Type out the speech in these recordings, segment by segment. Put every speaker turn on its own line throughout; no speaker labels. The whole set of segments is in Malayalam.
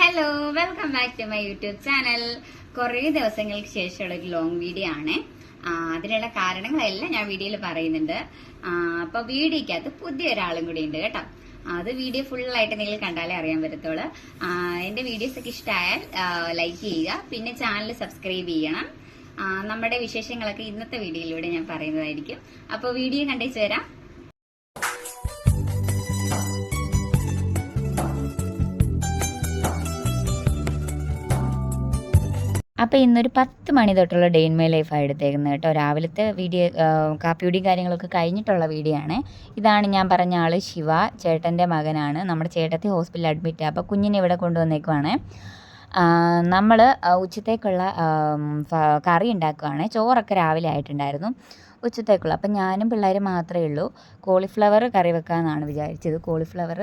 Hello welcome back to my YouTube channel കുറേ ദിവസങ്ങൾക്ക് ശേഷമുള്ള ഒരു ലോങ് വീഡിയോ ആണ്. അതിനുള്ള കാരണങ്ങളെല്ലാം ഞാൻ വീഡിയോയിൽ പറയുന്നുണ്ട്. അപ്പോൾ അപ്പൊ വീഡിയോക്കകത്ത് പുതിയ ഒരാളും കൂടി ഉണ്ട് കേട്ടോ. അത് വീഡിയോ ഫുൾ ആയിട്ട് നിങ്ങൾ കണ്ടാലേ അറിയാൻ പറ്റത്തുള്ളൂ. എന്റെ വീഡിയോസ് ഒക്കെ ഇഷ്ടമായാൽ ലൈക്ക് ചെയ്യുക. പിന്നെ ചാനൽ സബ്സ്ക്രൈബ് ചെയ്യണം. നമ്മുടെ വിശേഷങ്ങളൊക്കെ ഇന്നത്തെ വീഡിയോയിലൂടെ ഞാൻ പറയുന്നതായിരിക്കും. അപ്പോൾ വീഡിയോ കണ്ടേച്ച്
അപ്പോൾ ഇന്നൊരു പത്ത് മണി തൊട്ടുള്ള ഡേ ഇൻ മൈ ലൈഫാണ് എടുത്തേക്കുന്നത് കേട്ടോ. രാവിലത്തെ വീഡിയോ കാപ്പിയുടിയും കാര്യങ്ങളൊക്കെ കഴിഞ്ഞിട്ടുള്ള വീഡിയോ ആണ്. ഇതാണ് ഞാൻ പറഞ്ഞ ആൾ ശിവ ചേട്ടന്റെ മകനാണ്. നമ്മുടെ ചേട്ടത്തെ ഹോസ്പിറ്റലിൽ അഡ്മിറ്റ്. അപ്പോൾ കുഞ്ഞിനെ ഇവിടെ കൊണ്ടുവന്നേക്കുവാണ്. നമ്മൾ ഉച്ചത്തേക്കുള്ള കറി ഉണ്ടാക്കുവാണ്. ചോറൊക്കെ രാവിലെ ആയിട്ടുണ്ടായിരുന്നു. ഉച്ചത്തേക്കുള്ള. അപ്പം ഞാനും പിള്ളേർ മാത്രമേ ഉള്ളൂ. കോളിഫ്ലവർ കറി വെക്കാമെന്നാണ് വിചാരിച്ചത്. കോളിഫ്ലവർ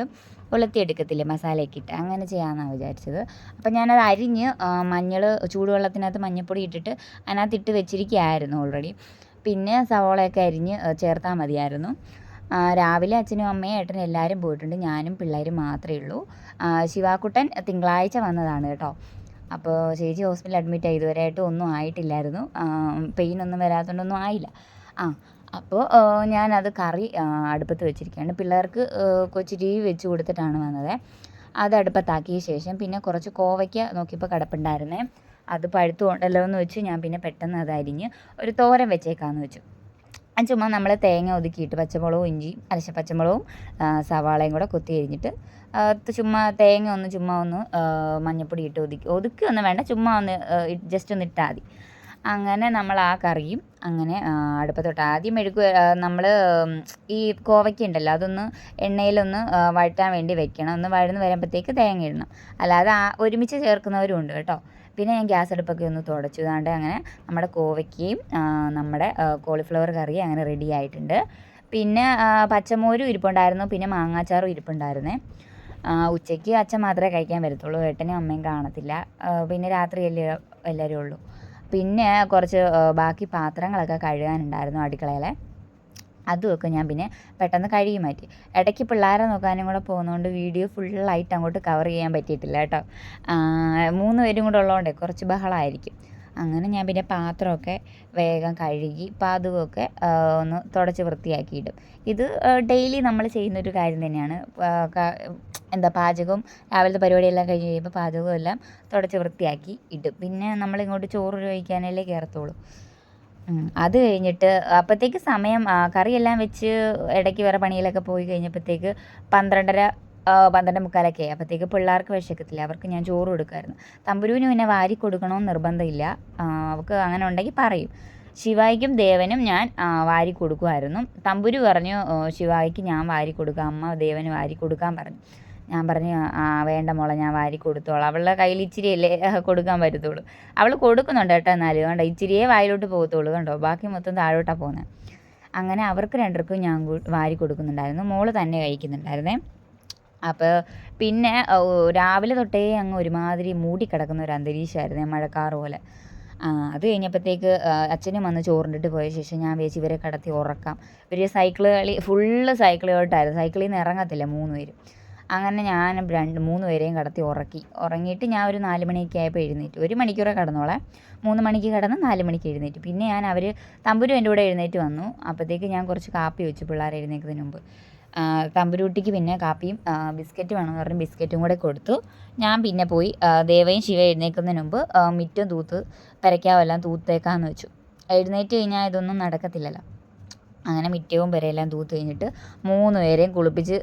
വെളുത്തിയെടുക്കത്തില്ലേ മസാലയൊക്കെ ഇട്ട്? അങ്ങനെ ചെയ്യാമെന്നാണ് വിചാരിച്ചത്. അപ്പം ഞാനത് അരിഞ്ഞ് മഞ്ഞൾ ചൂടുവെള്ളത്തിനകത്ത് മഞ്ഞൾപ്പൊടി ഇട്ടിട്ട് അതിനകത്ത് ഇട്ട് വെച്ചിരിക്കുകയായിരുന്നു ഓൾറെഡി പിന്നെ സവോളയൊക്കെ അരിഞ്ഞ് ചേർത്താൽ മതിയായിരുന്നു. രാവിലെ അച്ഛനും അമ്മയും ഏട്ടനും എല്ലാവരും പോയിട്ടുണ്ട്. ഞാനും പിള്ളേരും മാത്രമേ ഉള്ളൂ. ശിവാക്കുട്ടൻ തിങ്കളാഴ്ച വന്നതാണ് കേട്ടോ. അപ്പോൾ ചേച്ചി ഹോസ്പിറ്റലിൽ അഡ്മിറ്റ് ആയി. ഒന്നും ആയിട്ടില്ലായിരുന്നു. പെയിൻ ഒന്നും വരാത്തതുകൊണ്ടൊന്നും ആയില്ല. ആ അപ്പോൾ ഞാനത് കറി അടുപ്പത്ത് വെച്ചിരിക്കുകയാണ്. പിള്ളേർക്ക് കൊച്ചു ടി വി വെച്ച് കൊടുത്തിട്ടാണ് വന്നത്. അത് അടുപ്പത്താക്കിയ ശേഷം പിന്നെ കുറച്ച് കോവയ്ക്ക നോക്കിയപ്പോൾ കിടപ്പുണ്ടായിരുന്നേ. അത് പഴുത്തു കൊണ്ടല്ലോ എന്ന് വെച്ച് ഞാൻ പിന്നെ പെട്ടെന്ന് അത് അരിഞ്ഞ് ഒരു തോരൻ വെച്ചേക്കാമെന്ന് വെച്ചു. ചുമ്മാ നമ്മൾ തേങ്ങ ഒതുക്കിയിട്ട് പച്ചമുളകും ഇഞ്ചി അരച്ച പച്ചമുളകും സവാളയും കൂടെ കൊത്തി അരിഞ്ഞിട്ട് ചുമ്മാ തേങ്ങ ഒന്ന് ചുമ്മാ ഒന്ന് മഞ്ഞപ്പൊടി ഇട്ട് ഒതുക്കി ഒതുക്കി ഒന്നും വേണ്ട. ചുമ്മാ ഒന്ന് ജസ്റ്റ് ഒന്ന് ഇട്ടാൽ മതി. അങ്ങനെ നമ്മൾ ആ കറിയും അങ്ങനെ അടുപ്പത്തോട്ട് ആദ്യം മെഴുക്ക് നമ്മൾ ഈ കോവയ്ക്ക ഉണ്ടല്ലോ അതൊന്ന് എണ്ണയിലൊന്ന് വഴറ്റാൻ വേണ്ടി വെക്കണം. ഒന്ന് വഴന്ന് വരുമ്പോഴത്തേക്ക് തേങ്ങ ഇടണം. അല്ലാതെ ഒരുമിച്ച് ചേർക്കുന്നവരും ഉണ്ട് കേട്ടോ. പിന്നെ ഞാൻ ഗ്യാസ് അടുപ്പൊക്കെ ഒന്ന് തുടച്ചു. അതുകൊണ്ട് അങ്ങനെ നമ്മുടെ കോവയ്ക്കയും നമ്മുടെ കോളിഫ്ലവർ കറിയും അങ്ങനെ റെഡി ആയിട്ടുണ്ട്. പിന്നെ പച്ചമോരും ഇരിപ്പുണ്ടായിരുന്നു. പിന്നെ മാങ്ങാച്ചാറും ഇരിപ്പുണ്ടായിരുന്നേ. ഉച്ചയ്ക്ക് അച്ഛൻ മാത്രമേ കഴിക്കാൻ വരത്തുള്ളൂ. ഏട്ടനും അമ്മയും കാണത്തില്ല. പിന്നെ രാത്രിയല്ലേ എല്ലാവരും ഉള്ളൂ. പിന്നെ കുറച്ച് ബാക്കി പാത്രങ്ങളൊക്കെ കഴുകാനുണ്ടായിരുന്നു അടുക്കളയിലെ. അതുമൊക്കെ ഞാൻ പിന്നെ പെട്ടെന്ന് കഴുകി മാറ്റി. ഇടയ്ക്ക് പിള്ളേരെ നോക്കാനും കൂടെ പോകുന്നതുകൊണ്ട് വീഡിയോ ഫുള്ളായിട്ട് അങ്ങോട്ട് കവർ ചെയ്യാൻ പറ്റിയിട്ടില്ല കേട്ടോ. മൂന്ന് പേരും കൂടെ ഉള്ളതുകൊണ്ടേ കുറച്ച് ബഹളമായിരിക്കും അങ്ങനെ ഞാൻ പിന്നെ പാത്രമൊക്കെ വേഗം കഴുകി പാതുവൊക്കെ ഒന്ന് തുടച്ച് വൃത്തിയാക്കിയിടും ഇത് ഡെയിലി നമ്മൾ ചെയ്യുന്നൊരു കാര്യം തന്നെയാണ്. എന്താ പാചകവും രാവിലത്തെ പരിപാടിയെല്ലാം കഴിഞ്ഞ് കഴിയുമ്പോൾ പാചകവും എല്ലാം തുടച്ച് വൃത്തിയാക്കി ഇടും. പിന്നെ നമ്മളിങ്ങോട്ട് ചോറ് ചോദിക്കാനല്ലേ കയറത്തുള്ളൂ. അത് കഴിഞ്ഞിട്ട് അപ്പോഴത്തേക്ക് സമയം കറിയെല്ലാം വെച്ച് ഇടയ്ക്ക് വേറെ പണിയിലൊക്കെ പോയി കഴിഞ്ഞപ്പോഴത്തേക്ക് പന്ത്രണ്ടര പന്ത്രണ്ട് മുക്കാലൊക്കെ അപ്പോഴത്തേക്ക് പിള്ളേർക്ക് വിശക്കത്തില്ല. അവർക്ക് ഞാൻ ചോറ് കൊടുക്കുമായിരുന്നു തമ്പുരുവിന് പിന്നെ വാരി കൊടുക്കണമെന്ന് നിർബന്ധമില്ല. അവൾക്ക് അങ്ങനെ ഉണ്ടെങ്കിൽ പറയും. ശിവായിക്കും ദേവനും ഞാൻ വാരി കൊടുക്കുമായിരുന്നു. തമ്പുരു പറഞ്ഞു ശിവായിക്ക് ഞാൻ വാരി കൊടുക്കാം. അമ്മ ദേവന് വാരി കൊടുക്കാൻ പറഞ്ഞു. ഞാൻ പറഞ്ഞു ആ വേണ്ട മോളെ ഞാൻ വാരി കൊടുത്തോളാം. അവളുടെ കയ്യിൽ ഇച്ചിരിയല്ലേ കൊടുക്കാൻ പറ്റത്തുള്ളൂ. അവൾ കൊടുക്കുന്നുണ്ട് കേട്ടോ എന്നാലും. കണ്ടോ ഇച്ചിരിയേ വായിലോട്ട് പോകത്തുള്ളൂ. കണ്ടോ ബാക്കി മൊത്തം താഴോട്ടാണ് പോകുന്നത്. അങ്ങനെ അവർക്ക് രണ്ടർക്കും ഞാൻ വാരി കൊടുക്കുന്നുണ്ടായിരുന്നു. മോൾ തന്നെ കഴിക്കുന്നുണ്ടായിരുന്നേ. അപ്പോൾ പിന്നെ രാവിലെ തൊട്ടേ അങ്ങ് ഒരുമാതിരി മൂടിക്കിടക്കുന്ന ഒരു അന്തരീക്ഷമായിരുന്നേ മഴക്കാറ് പോലെ. അത് കഴിഞ്ഞപ്പോഴത്തേക്ക് അച്ഛനും വന്ന് ചോറിണ്ടിട്ട് പോയ ശേഷം ഞാൻ വിചാരിച്ചു ഇവരെ കിടത്തി ഉറക്കാം. ഇവർ സൈക്കിൾ കളി ഫുള്ള് സൈക്കിൾ കളിട്ടായിരുന്നു സൈക്കിളിൽ നിന്ന് ഇറങ്ങത്തില്ല മൂന്ന് പേരും. അങ്ങനെ ഞാൻ രണ്ട് മൂന്ന് പേരെയും കടത്തി ഉറക്കി. ഉറങ്ങിയിട്ട് ഞാൻ ഒരു നാല് മണിയൊക്കെ ആയപ്പോൾ എഴുന്നേറ്റ്. ഒരു മണിക്കൂറെ കിടന്നോളെ. മൂന്ന് മണിക്ക് കടന്ന് നാല് മണിക്ക് എഴുന്നേറ്റ്. പിന്നെ ഞാൻ അവർ തമ്പുരും എന്റെ കൂടെ എഴുന്നേറ്റ് വന്നു. അപ്പോഴത്തേക്ക് ഞാൻ കുറച്ച് കാപ്പി വെച്ചു പിള്ളേർ എഴുന്നേൽക്കുന്നതിന് മുമ്പ്. തമ്പുരുട്ടിക്ക് പിന്നെ കാപ്പിയും ബിസ്ക്കറ്റ് വേണമെന്ന് പറഞ്ഞ് ബിസ്ക്കറ്റും കൂടെ കൊടുത്തു. ഞാൻ പിന്നെ പോയി ദേവയും ശിവ എഴുന്നേൽക്കുന്നതിന് മുമ്പ് മിറ്റും തൂത്ത് പെരയ്ക്കാവെല്ലാം തൂത്തേക്കാന്ന് വെച്ചു. എഴുന്നേറ്റ് കഴിഞ്ഞാൽ ഇതൊന്നും നടക്കത്തില്ലല്ലോ. അങ്ങനെ മിറ്റവും പെരയെല്ലാം തൂത്ത് കഴിഞ്ഞിട്ട് മൂന്ന് പേരെയും കുളിപ്പിച്ച്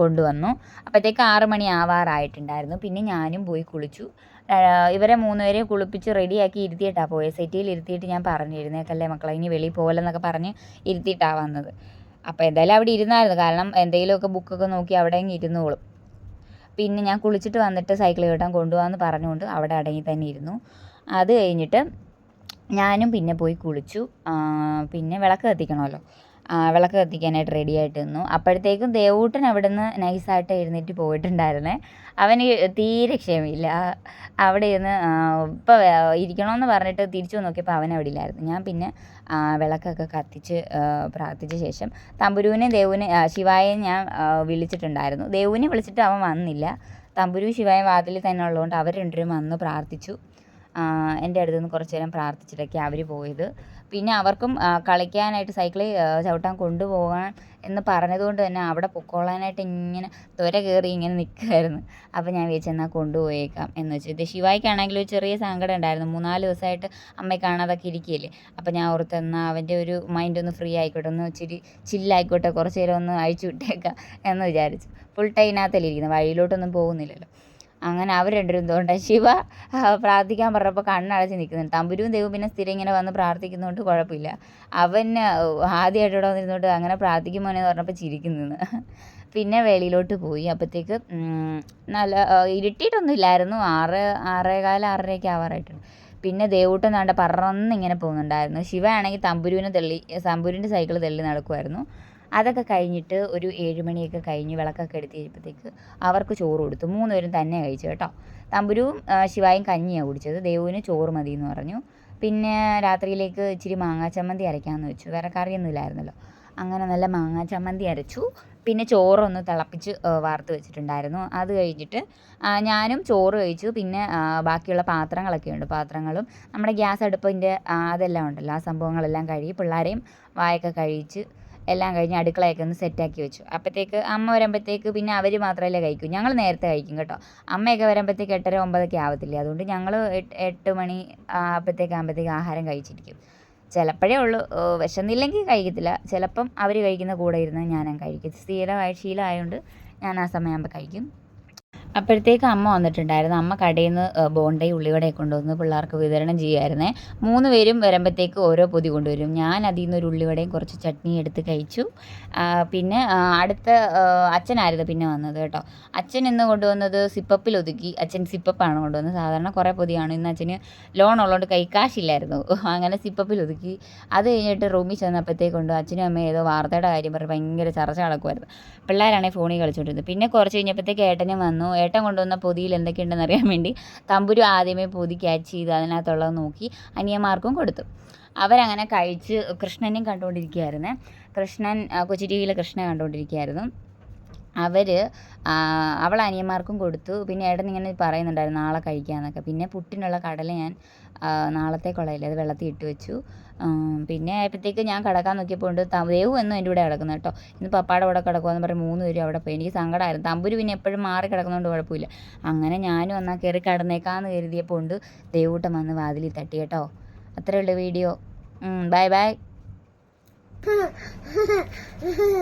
കൊണ്ടുവന്നു. അപ്പോഴത്തേക്ക് ആറ് മണി ആവാറായിട്ടുണ്ടായിരുന്നു. പിന്നെ ഞാനും പോയി കുളിച്ചു. ഇവരെ മൂന്ന് പേരെയും കുളിപ്പിച്ച് റെഡിയാക്കി ഇരുത്തിയിട്ടാണ് പോയത് സെറ്റിയിൽ ഇരുത്തിയിട്ട് ഞാൻ പറഞ്ഞു എഴുന്നേക്കല്ലേ മക്കളെ ഇനി വെളിയിൽ പോകലെന്നൊക്കെ പറഞ്ഞ് ഇരുത്തിയിട്ടാണ് വന്നത്. അപ്പോൾ എന്തായാലും അവിടെ ഇരുന്നായിരുന്നു. കാരണം എന്തെങ്കിലുമൊക്കെ ബുക്കൊക്കെ നോക്കി അവിടെ അങ്ങ് ഇരുന്നോളും. പിന്നെ ഞാൻ കുളിച്ചിട്ട് വന്നിട്ട് സൈക്കിൾ കേട്ടാൻ കൊണ്ടുപോകാമെന്ന് പറഞ്ഞുകൊണ്ട് അവിടെ അടങ്ങി തന്നെ ഇരുന്നു. അത് കഴിഞ്ഞിട്ട് ഞാനും പിന്നെ പോയി കുളിച്ചു. പിന്നെ വിളക്ക് കത്തിക്കണമല്ലോ. വിളക്ക് കത്തിക്കാനായിട്ട് റെഡി ആയിട്ട് നിന്നു. അപ്പോഴത്തേക്കും ദേവൂട്ടൻ അവിടെ നിന്ന് നൈസായിട്ട് എഴുന്നേറ്റ് പോയിട്ടുണ്ടായിരുന്നേ. അവന് തീരെ ക്ഷമയില്ല. അവിടെ ഇരുന്ന് ഇപ്പോൾ ഇരിക്കണമെന്ന് പറഞ്ഞിട്ട് തിരിച്ചു നോക്കിയപ്പോൾ അവൻ അവിടെ ഇല്ലായിരുന്നു. ഞാൻ പിന്നെ വിളക്കൊക്കെ കത്തിച്ച് പ്രാർത്ഥിച്ച ശേഷം തമ്പുരുവിനെ ദേവുവിനെ ശിവായെ ഞാൻ വിളിച്ചിട്ടുണ്ടായിരുന്നു. ദേവുവിനെ വിളിച്ചിട്ട് അവൻ വന്നില്ല. തമ്പുരു ശിവായ വാതിൽ തന്നെ ഉള്ളതുകൊണ്ട് അവർ രണ്ടുപേരും വന്ന് പ്രാർത്ഥിച്ചു. എന്റെ അടുത്ത് നിന്ന് കുറച്ച് നേരം പ്രാർത്ഥിച്ചിട്ടൊക്കെ അവർ പോയത്. പിന്നെ അവർക്കും കളിക്കാനായിട്ട് സൈക്കിളിൽ ആ, ചവിട്ടാൻ കൊണ്ടുപോകാൻ എന്ന് പറഞ്ഞതുകൊണ്ട് തന്നെ അവിടെ പൊക്കോളാനായിട്ട് ഇങ്ങനെ ത്വര കയറി ഇങ്ങനെ നിൽക്കുമായിരുന്നു അപ്പോൾ ഞാൻ വിചാരിച്ചു എന്നാൽ കൊണ്ടുപോയേക്കാം എന്ന് വെച്ചു. ഇത് ശിവായിക്കാണെങ്കിൽ ഒരു ചെറിയ സങ്കടം ഉണ്ടായിരുന്നു. മൂന്നാൽ ദിവസമായിട്ട് അമ്മയെ കാണാതൊക്കെ ഇരിക്കുകയില്ലേ. അപ്പോൾ ഞാൻ ഓർത്ത് എന്നാൽ അവന്റെ ഒരു മൈൻഡ് ഒന്ന് ഫ്രീ ആയിക്കോട്ടെ ഒന്ന് ഇച്ചിരി ചില്ലായിക്കോട്ടെ കുറച്ച് നേരം ഒന്ന് അഴിച്ചു വിട്ടേക്കാം എന്ന് വിചാരിച്ചു. ഫുൾ ടൈം ഇതിനകത്തല്ലേ ഇരിക്കുന്നത് വഴിയിലോട്ടൊന്നും പോകുന്നില്ലല്ലോ. അങ്ങനെ അവർ രണ്ടുപേരും എന്തുകൊണ്ട് ശിവ പ്രാർത്ഥിക്കാൻ പറഞ്ഞപ്പോൾ കണ്ണടച്ച് നിൽക്കുന്നുണ്ട്. തമ്പുരും ദൈവം പിന്നെ സ്ഥിരം ഇങ്ങനെ വന്ന് പ്രാർത്ഥിക്കുന്നതുകൊണ്ട് കുഴപ്പമില്ല. അവൻ ആദ്യമായിട്ട് ഇവിടെ വന്നിരുന്നോണ്ട് അങ്ങനെ പ്രാർത്ഥിക്കും മോനെ എന്ന് പറഞ്ഞപ്പോൾ ചിരിക്കുന്നു പിന്നെ വെളിയിലോട്ട് പോയി. അപ്പോഴത്തേക്ക് നല്ല ഇരുട്ടിയിട്ടൊന്നും ഇല്ലായിരുന്നു ആറ് ആറേകാല ആറരയൊക്കെ ആവാറായിട്ടുണ്ട്. പിന്നെ ദേവൂട്ടം നാണ്ട പറന്ന് ഇങ്ങനെ പോകുന്നുണ്ടായിരുന്നു. ശിവ ആണെങ്കിൽ തമ്പുരുവിനെ തള്ളി തമ്പുരുവിന്റെ സൈക്കിൾ തള്ളി നടക്കുമായിരുന്നു അതൊക്കെ കഴിഞ്ഞിട്ട് ഒരു ഏഴ് മണിയൊക്കെ കഴിഞ്ഞ് വിളക്കൊക്കെ എടുത്ത് അവർക്ക് ചോറ് കൊടുത്തു. മൂന്നുപേരും തന്നെ കഴിച്ചു കേട്ടോ. തമ്പുരുവും ശിവായും കഞ്ഞിയാണ് കുടിച്ചത്. ദേവുവിന് ചോറ് മതി എന്ന് പറഞ്ഞു. പിന്നെ രാത്രിയിലേക്ക് ഇച്ചിരി മാങ്ങാ ചമ്മന്തി അരയ്ക്കാമെന്ന് വെച്ചു. വേറെ കറിയൊന്നും ഇല്ലായിരുന്നല്ലോ. അങ്ങനെ നല്ല മാങ്ങാ ചമ്മന്തി അരച്ചു. പിന്നെ ചോറൊന്ന് തിളപ്പിച്ച് വാർത്ത് വെച്ചിട്ടുണ്ടായിരുന്നു. അത് കഴിഞ്ഞിട്ട് ഞാനും ചോറ് കഴിച്ചു. പിന്നെ ബാക്കിയുള്ള പാത്രങ്ങളൊക്കെ ഉണ്ട്. പാത്രങ്ങളും നമ്മുടെ ഗ്യാസ് അടുപ്പിന്റെ അതെല്ലാം ഉണ്ടല്ലോ. ആ സംഭവങ്ങളെല്ലാം കഴുകി പിള്ളേരെയും വായൊക്കെ കഴിച്ച് എല്ലാം കഴിഞ്ഞ് അടുക്കളയൊക്കെ ഒന്ന് സെറ്റാക്കി വെച്ചു. അപ്പോഴത്തേക്ക് അമ്മ വരുമ്പോഴത്തേക്ക് പിന്നെ അവർ മാത്രമല്ലേ കഴിക്കൂ. ഞങ്ങൾ നേരത്തെ കഴിക്കും കേട്ടോ. അമ്മയൊക്കെ വരുമ്പോഴത്തേക്ക് എട്ടര ഒമ്പതൊക്കെ ആവത്തില്ലേ. അതുകൊണ്ട് ഞങ്ങൾ എട്ട് മണി അപ്പോഴത്തേക്ക് ആകുമ്പോഴത്തേക്ക് ആഹാരം കഴിച്ചിരിക്കും. ചിലപ്പോഴേ ഉള്ളൂ. വിശന്നില്ലെങ്കിൽ കഴിക്കത്തില്ല. ചിലപ്പം അവർ കഴിക്കുന്ന കൂടെ ഇരുന്ന് ഞാനും കഴിക്കും. സ്ഥിരമായി ശീലമായതുകൊണ്ട് ഞാൻ ആ സമയമാകുമ്പോൾ കഴിക്കും. അപ്പോഴത്തേക്ക് അമ്മ വന്നിട്ടുണ്ടായിരുന്നു. അമ്മ കടയിൽ നിന്ന് ബോണ്ടയും ഉള്ളിവടയൊക്കെ കൊണ്ടുവന്ന് പിള്ളേർക്ക് വിതരണം ചെയ്യുമായിരുന്നേ. മൂന്ന് പേരും വരുമ്പോഴത്തേക്ക് ഓരോ പൊതി കൊണ്ടുവരും. ഞാൻ അതിൽ നിന്ന് ഒരു ഉള്ളിവടയും കുറച്ച് ചട്നി എടുത്ത് കഴിച്ചു. പിന്നെ അടുത്ത അച്ഛനായിരുന്നു പിന്നെ വന്നത് കേട്ടോ. അച്ഛൻ ഇന്ന് കൊണ്ടുവന്നത് സിപ്പപ്പിൽ ഒതുക്കി. അച്ഛൻ സിപ്പപ്പാണ് കൊണ്ടുവന്നത്. സാധാരണ കുറേ പൊതിയാണ്. ഇന്ന് അച്ഛന് ലോൺ ഉള്ളതുകൊണ്ട് കൈ കാശില്ലായിരുന്നു. അങ്ങനെ സിപ്പപ്പിൽ ഒതുക്കി. അത് കഴിഞ്ഞിട്ട് റൂമിൽ ചെന്നപ്പോഴത്തേക്കുണ്ട് അച്ഛനും അമ്മയും ഏതോ വാർത്തയുടെ കാര്യം പറഞ്ഞ് ഭയങ്കര ചർച്ച നടക്കുമായിരുന്നു. പിള്ളേരാണെങ്കിൽ ഫോണിൽ കളിച്ചുകൊണ്ടിരുന്നത്. പിന്നെ കുറച്ച് കഴിഞ്ഞപ്പോഴത്തേക്ക് ഏട്ടനും വന്നു. ഏട്ടൻ കൊണ്ടുവന്ന പൊതിയിൽ എന്തൊക്കെയുണ്ടെന്ന് അറിയാൻ വേണ്ടി തമ്പുരു ആദ്യമേ പൊതി ക്യാച്ച് ചെയ്ത് അതിനകത്തുള്ളത് നോക്കി അനിയന്മാർക്കും കൊടുത്തു. അവരങ്ങനെ കഴിച്ച് കൃഷ്ണനെയും കണ്ടുകൊണ്ടിരിക്കുകയായിരുന്നേ കൃഷ്ണൻ കൊച്ചു ടി വിയിലെ കൃഷ്ണനെ കണ്ടുകൊണ്ടിരിക്കുകയായിരുന്നു അവർ അവൾ അനിയന്മാർക്കും കൊടുത്തു. പിന്നെ ഏട്ടൻ ഇങ്ങനെ പറയുന്നുണ്ടായിരുന്നു നാളെ കഴിക്കാമെന്നൊക്കെ പിന്നെ പുട്ടിനുള്ള കടല ഞാൻ നാളത്തെ നാളത്തേക്കുള്ളതല്ലേ അത് വെള്ളത്തിൽ ഇട്ട് വെച്ചു. പിന്നെ ആയപ്പോഴത്തേക്ക് ഞാൻ കിടക്കാൻ നോക്കിയപ്പോൾ ഉണ്ട് ദേവു എന്നും എന്റെ കൂടെ കിടക്കുന്നത് കേട്ടോ. ഇന്ന് പപ്പാടെ കൂടെ കിടക്കുമെന്ന് പറഞ്ഞ് മൂന്ന് പേരും അവിടെ പോയി. എനിക്ക് സങ്കടമായിരുന്നു തമ്പുരു പിന്നെ എപ്പോഴും മാറി കിടക്കുന്നതുകൊണ്ട് കുഴപ്പമില്ല. അങ്ങനെ ഞാനും എന്നാൽ കയറി കിടന്നേക്കാന്ന് കരുതിയപ്പോൾ ഉണ്ട് ദേവൂട്ടം വന്ന് വാതിലിൽ തട്ടി കേട്ടോ. അത്രയുള്ള വീഡിയോ. Bye bye.